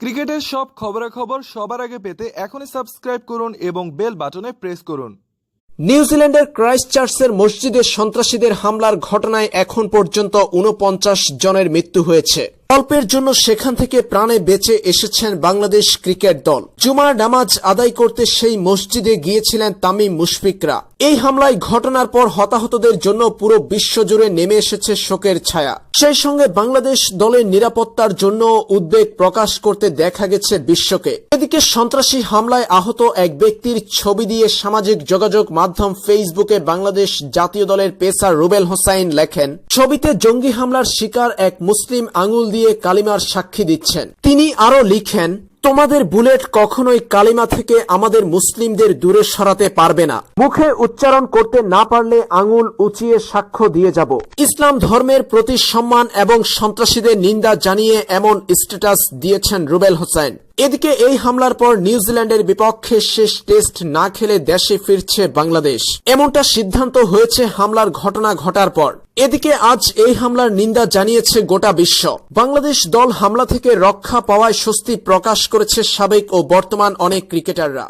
ক্রিকেটের সব খবরাখবর সবার আগে পেতে এখনই সাবস্ক্রাইব করুন এবং বেল বাটনে প্রেস করুন। নিউজিল্যান্ডের ক্রাইস্ট চার্চের মসজিদে সন্ত্রাসীদের হামলার ঘটনায় এখন পর্যন্ত উনপঞ্চাশ জনের মৃত্যু হয়েছে। অল্পের জন্য সেখান থেকে প্রাণে বেঁচে এসেছেন বাংলাদেশ ক্রিকেট দল। জুমার নামাজ আদায় করতে সেই মসজিদে গিয়েছিলেন তামিম মুশফিকরা। এই হামলায় ঘটনার পর হতাহতদের জন্য পুরো বিশ্বজুড়ে নেমে এসেছে শোকের ছায়া। সেই সঙ্গে বাংলাদেশ দলের নিরাপত্তার জন্য উদ্বেগ প্রকাশ করতে দেখা গেছে বিশ্বকে। এদিকে সন্ত্রাসী হামলায় আহত এক ব্যক্তির ছবি দিয়ে সামাজিক যোগাযোগ মাধ্যম ফেসবুকে বাংলাদেশ জাতীয় দলের পেসার রুবেল হোসাইন লেখেন, ছবিতে জঙ্গি হামলার শিকার এক মুসলিম আঙুল দিয়ে কালিমার সাক্ষী দিচ্ছেন। তিনি আরও লিখেন, তোমাদের বুলেট কখনোই কালিমা থেকে আমাদের মুসলিমদের দূরে সরাতে পারবে না। মুখে উচ্চারণ করতে না পারলে আঙুল উঁচিয়ে সাক্ষ্য দিয়ে যাব। ইসলাম ধর্মের প্রতি সম্মান এবং সন্ত্রাসীদের নিন্দা জানিয়ে এমন স্ট্যাটাস দিয়েছেন রুবেল হোসেন এদিকে এই হামলার পর নিউজিল্যান্ডের বিপক্ষে শেষ টেস্ট না খেলে দেশে ফিরছে বাংলাদেশ। এমনটা সিদ্ধান্ত হয়েছে হামলার ঘটনা ঘটার পর। এদিকে আজ এই হামলার নিন্দা জানিয়েছে গোটা বিশ্ব। বাংলাদেশ দল হামলা থেকে রক্ষা পাওয়ায় স্বস্তি প্রকাশ করেছে সাবেক ও বর্তমান অনেক ক্রিকেটাররা।